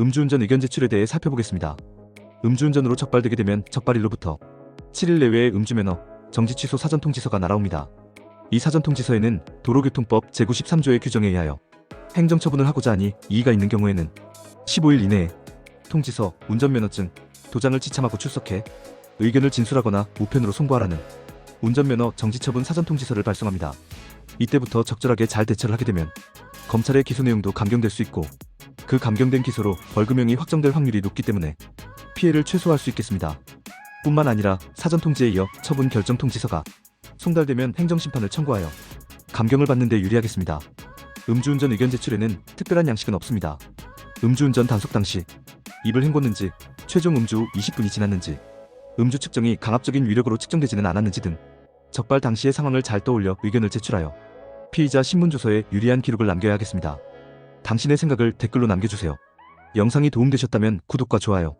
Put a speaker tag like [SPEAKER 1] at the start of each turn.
[SPEAKER 1] 음주운전 의견 제출에 대해 살펴보겠습니다. 음주운전으로 적발되게 되면 적발일로부터 7일 내외의 음주면허, 정지 취소 사전 통지서가 날아옵니다. 이 사전 통지서에는 도로교통법 제93조의 규정에 의하여 행정처분을 하고자 하니 이의가 있는 경우에는 15일 이내에 통지서, 운전면허증, 도장을 지참하고 출석해 의견을 진술하거나 우편으로 송부하라는 운전면허 정지처분 사전 통지서를 발송합니다. 이때부터 적절하게 잘 대처를 하게 되면 검찰의 기소 내용도 감경될 수 있고 그 감경된 기소로 벌금형이 확정될 확률이 높기 때문에 피해를 최소화할 수 있겠습니다. 뿐만 아니라 사전 통지에 이어 처분 결정 통지서가 송달되면 행정심판을 청구하여 감경을 받는 데 유리하겠습니다. 음주운전 의견 제출에는 특별한 양식은 없습니다. 음주운전 단속 당시 입을 헹궜는지 최종 음주 후 20분이 지났는지 음주 측정이 강압적인 위력으로 측정되지는 않았는지 등 적발 당시의 상황을 잘 떠올려 의견을 제출하여 피의자 신문조서에 유리한 기록을 남겨야 하겠습니다. 당신의 생각을 댓글로 남겨주세요. 영상이 도움되셨다면 구독과 좋아요,